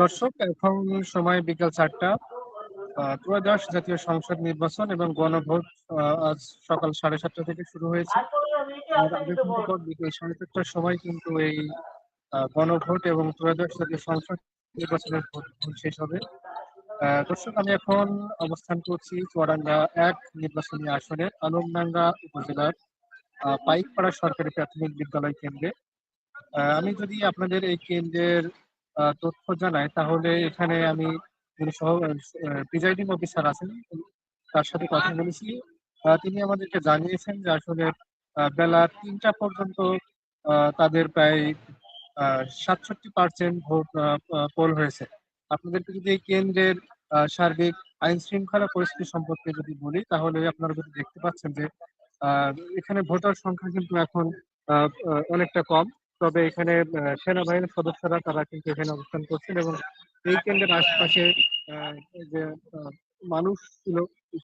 দর্শক, এখন সময় বিকাল চারটা। ত্রয়োদশ জাতীয় সংসদ নির্বাচন এবং গণভোট আজ সকাল সাড়ে সাতটা থেকে শুরু হয়েছে। বিকেল সাড়ে চারটার সময় কিন্তু এই গণভোট এবং ত্রয়োদশ জাতীয় সংসদ নির্বাচনের ভোট শেষ হবে। দর্শক, আমি এখন অবস্থান করছি চুয়াডাঙ্গা এক নির্বাচনী আসনের আলমডাঙ্গা উপজেলার পাইকপাড়া সরকারি প্রাথমিক বিদ্যালয় কেন্দ্রে। আমি যদি আপনাদের এই কেন্দ্রের তথ্য জানাই, তাহলে এখানে আমি সহ প্রিজাইডিং অফিসার আছেন, তার সাথে কথা বলেছি। তিনি আমাদেরকে জানিয়েছেন যে আসলে বেলা তিনটা পর্যন্ত তাদের প্রায় সাতষট্টি পার্সেন্ট ভোট পোল হয়েছে। আপনাদেরকে যদি এই কেন্দ্রের সার্বিক আইন শৃঙ্খলা পরিস্থিতি সম্পর্কে যদি বলি, তাহলে আপনারা যদি দেখতে পাচ্ছেন যে এখানে ভোটার সংখ্যা কিন্তু এখন অনেকটা কম। তবে এখানে সেনাবাহিনীর সদস্যরা তারা কিন্তু এখানে অবস্থান করছেন এবং এই কেন্দ্রের আশপাশে যে মানুষ ছিল